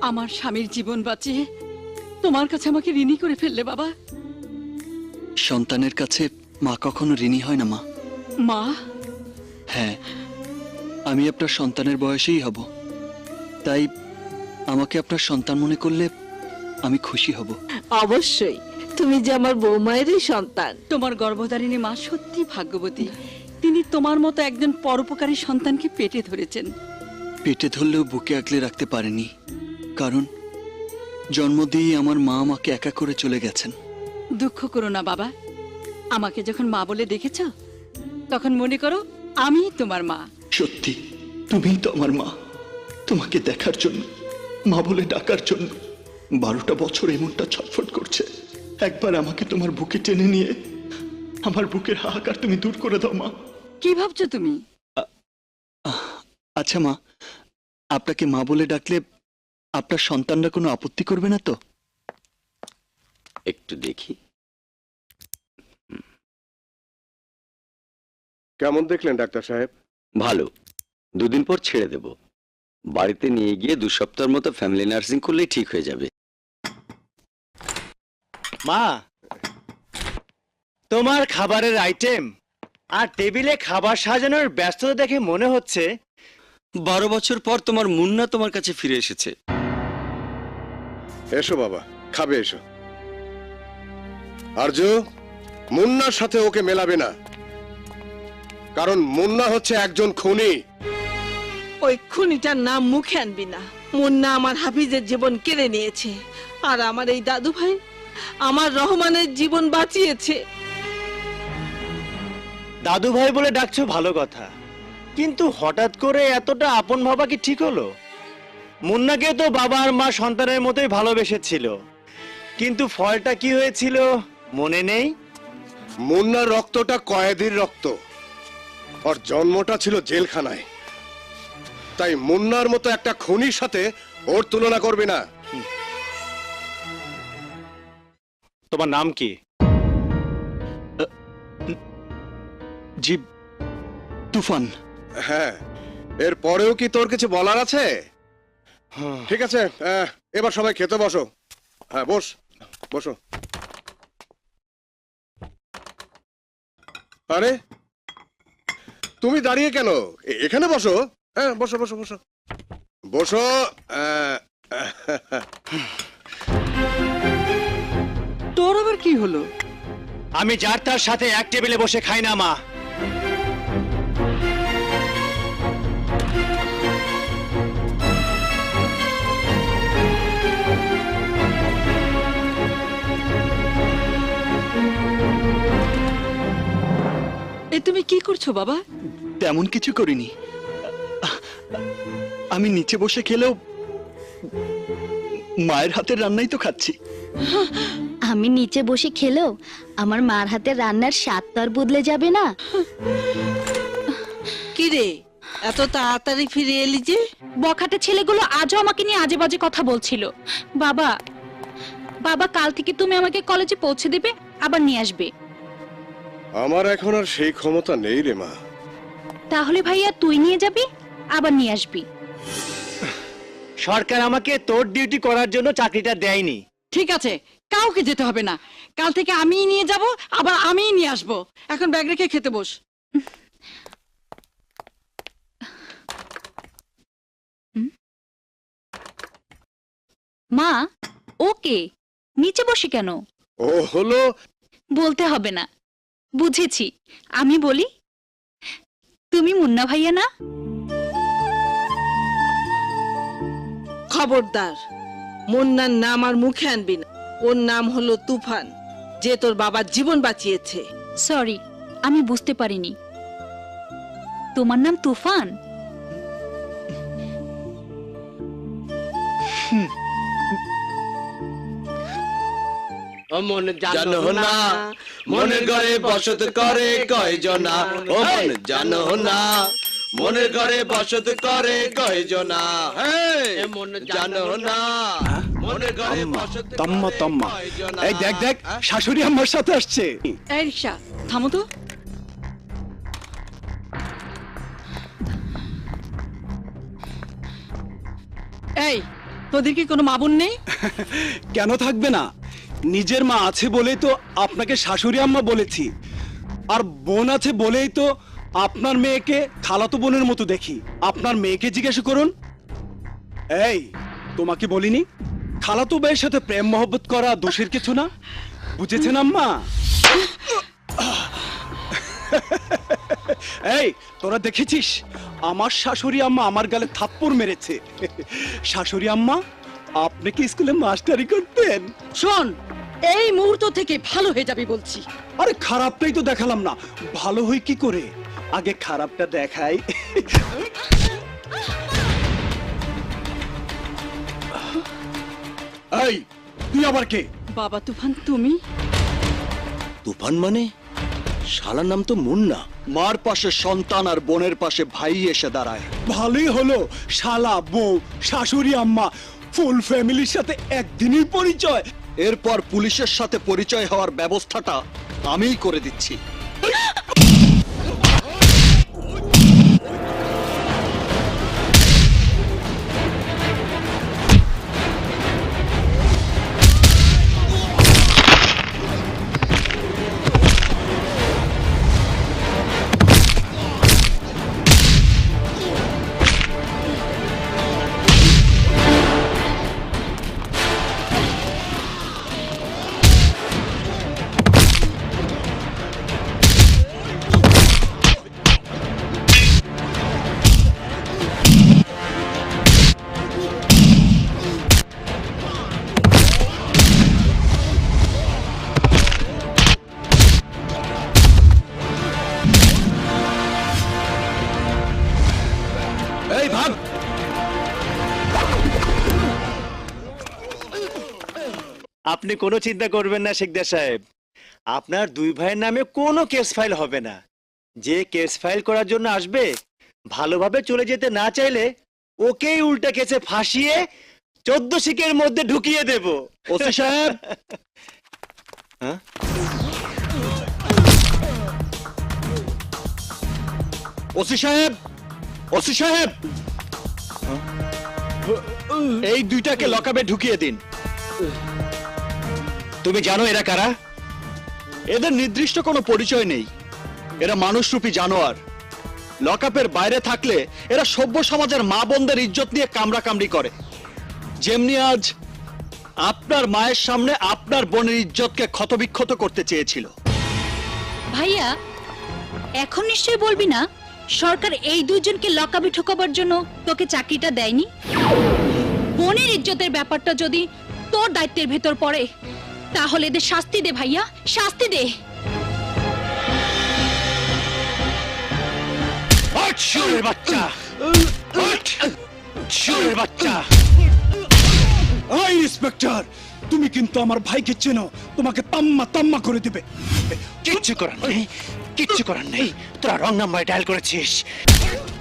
আমার স্বামীর জীবন বাঁচিয়ে তোমার কাছে আমাকে ঋণী করে ফেললে বাবা। সন্তানের কাছে মা কখনো ঋণী হয় না মা। মা? হ্যাঁ আমি আপনার সন্তানের বয়সেই হব। তাই আমাকে আপনার সন্তান মনে করলে আমি খুশি হব। অবশ্যই। তুমি যে আমার বৌমায়েরই সন্তান। তোমার গর্ভধারিণী মা সত্যি ভাগ্যবতী। তিনি তোমার মতো একজন পরোপকারী সন্তানকে পেটে ধরেছেন। পেটে ধরলেও বুকে আগলে রাখতে পারেনি। কারণ জন্ম দিয়েই আমার মা আমাকে একা করে চলে গেছেন। দুঃখ করো না বাবা। আমাকে যখন মা বলে দেখেছ তখন মনে করো আমি তোমার মা। সত্যি তুমি তো আমার মা। তোমাকে দেখার জন্য মা বলে ডাকার জন্য। বারোটা বছর এমনটা ছটফট করছে। একবার আমাকে তোমার বুকে টেনে নিয়ে আমার বুকের হাহাকার তুমি দূর করে দাও মা। কি ভাবছ তুমি? আচ্ছা মা আপনাকে মা বলে ডাকলে আপনার সন্তানরা কোনো আপত্তি করবে না তো? একটু দেখি। কেমন দেখলেন ডাক্তার সাহেব? ভালো। দুদিন পর ছেড়ে দেব। বাড়িতে নিয়ে গিয়ে দু সপ্তাহের মতো ফ্যামিলি নার্সিং করলেই ঠিক হয়ে যাবে। মা তোমার খাবারের আইটেম আর টেবিলে খাবার সাজানোর ব্যস্ততা দেখে মনে হচ্ছে বারো বছর পর তোমার মুন্না তোমার কাছে ফিরে এসেছে। এসো বাবা খাবে এসো। আর্য মুন্নার সাথে ওকে মেলাবে না। কারণ মুন্না হচ্ছে একজন খুনি। ওই খুনিটার নাম মুখে আনবি না। মুন্না আমার হাফিজের জীবন কেড়ে নিয়েছে। আর আমার এই দাদু ভাই আমার রহমানের জীবন বাঁচিয়েছে। দাদু ভাই বলে ডাকছো ভালো কথা। কিন্তু হঠাৎ করে এতটা আপন ভাবা কি ঠিক হলো? মুন্নাকে তো বাবা আর মা সন্তানের মতোই ভালোবেসেছিল। কিন্তু ফলটা কি হয়েছিল মনে নেই? মুন্নার রক্তটা কয়েদির রক্ত। ওর জন্মটা ছিল জেলখানায়। তাই মুন্নার মতো একটা খুনির সাথে ওর তুলনা করবে না। তোমার নাম কি? জি তুফান। হ্যাঁ এর পরেও কি তোর কিছু বলার আছে? ঠিক আছে এবার সবাই খেতে বসো। হ্যাঁ বস বসো। আরে তুমি দাঁড়িয়ে কেন? এখানে বসো। হ্যাঁ বসো বসো বসো। বসো। তোর আবার কি হলো? আমি যার তার সাথে এক টেবিলে বসে খাই না মা। এ তুমি কি করছ বাবা? তেমন কিছু করিনি। আমি নিচে বসে খেলেও মায়ের হাতের রান্নাই তো খাচ্ছি। আমি নিচে বসে খেলেও আমার মার হাতের রান্নার স্বাদ তো আর বদলে যাবে না। কি রে এত তাড়াতাড়ি ফিরে এলি যে? বখাটে ছেলেগুলো আজও আমাকে নিয়ে আজে বাজে কথা বলছিল। বাবা বাবা কাল থেকে তুমি আমাকে কলেজে পৌঁছে দেবে আবার নিয়ে আসবে। আমার এখন আর সেই ক্ষমতা নেই রে মা। তাহলে ভাইয়া তুই নিয়ে যাবি আবার নিয়ে আসবি। সরকার আমাকে তোর ডিউটি করার জন্য চাকরিটা দেয়নি। ঠিক আছে কাউকে যেতে হবে না। কাল থেকে আমিই নিয়ে যাব আবার আমিই নিয়ে আসব। এখন ব্যাগ রেখে খেতে বস। মা ওকে নিচে বসে কেন? ও হলো? বলতে হবে না। বুঝেছি। আমি বলি তুমি মুন্না ভাইয়া না? খবরদার। মুন্নার নাম আর মুখে আনবি না। ওর নাম হলো তুফান যে তোর বাবার জীবন বাঁচিয়েছে। সরি আমি বুঝতে পারিনি। তোমার নাম তুফান? জানো না মনের ঘরে বসত করে কয়জনা। ও মন জানো না মনের ঘরে বসত করে কয়জনা মন জানো না। মনের ঘরে বসত তম্মা তম্মা। এই দেখ দেখ শাশুড়ি আমার সাথে আসছে। এই রিক্সা থামো তো। এই তোদের কি কোনো মাবুন নেই? কেন থাকবে না? নিজের মা আছে বলেই তো আপনাকে শাশুড়ি আম্মা বলেছি। আর বোন আছে বলেই তো আপনার মেয়েকে খালাতো বোনের মতো দেখি। আপনার মেয়েকে জিজ্ঞাসা করুন। এই তোমাকে বলিনি? খালাতো ভাইয়ের সাথে প্রেম মহব্বত করা দোষের কিছু না? বুঝেছেন আম্মা? এই তোরা দেখেছিস? আমার শাশুড়ি আম্মা আমার গালে থাপ্পড় মেরেছে। শাশুড়ি আম্মা আপনি কি স্কুলে মাস্টারি করতেন? শোন এই মুহূর্ত থেকে ভালো হয়ে যাবি বলছি। আরে খারাপটাই তো দেখালাম না। ভালো হই কি করে? আগে খারাপটা দেখাই। এই তুই আবার কে? বাবা তুফান তুমি? তুফান মানে? শালার নাম তো মুন্না। মার পাশে সন্তান আর বোনের পাশে ভাই এসে দাঁড়ায়। ভালোই হলো শালা বউ শাশুড়ি আম্মা ফুল ফ্যামিলির সাথে একদিনই পরিচয়। এরপর পুলিশের সাথে পরিচয় হওয়ার ব্যবস্থাটা আমিই করে দিচ্ছি। আপনি কোনো চিন্তা করবেন না, শেখদার সাহেব। আপনার দুই ভাইয়ের নামে কোনো কেস ফাইল হবে না। যে কেস ফাইল করার জন্য আসবে, ভালোভাবে চলে যেতে না চাইলে ওকেই উল্টা কেসে ফাঁসিয়ে চোদ্দ শিকের মধ্যে ঢুকিয়ে দেব। ওসি সাহেব। হ্যাঁ? ওসি সাহেব! ওসি সাহেব! এই দুইটাকে লকাবে ঢুকিয়ে দিন। তুমি জানো এরা কারা? এদের নির্দিষ্ট কোনো পরিচয় নেই। এরা মানুষরূপী জানোয়ার। লকআপের বাইরে থাকলে এরা সভ্য সমাজের মা বোনদের ইজ্জত নিয়ে কামড়াকামড়ি করে। যেমনি আজ আপনার মায়ের সামনে আপনার বোনের ইজ্জতকে ক্ষতবিক্ষত করতে চেয়েছিল। ভাইয়া, এখন নিশ্চয়ই বলবি না, সরকার এই দুজনকে লকাবি ঠোকাবার জন্য তোকে চাকরিটা দেয়নি? বোনের ইজ্জতের ব্যাপারটা যদি তোর দায়িত্বের ভেতর পড়ে তাহলে এদের শাস্তি দে ভাইয়া শাস্তি দে। চোরের বাচ্চা। চোরের বাচ্চা। ওই ইন্সপেক্টর তুমি কিন্তু আমার ভাইকে চেনো তোমাকে তাম্মা তাম্মা করে দিবে। কিচ্ছু করার নেই কিচ্ছু করার নেই। তোরা রং নাম্বার ডায়াল করেছিস।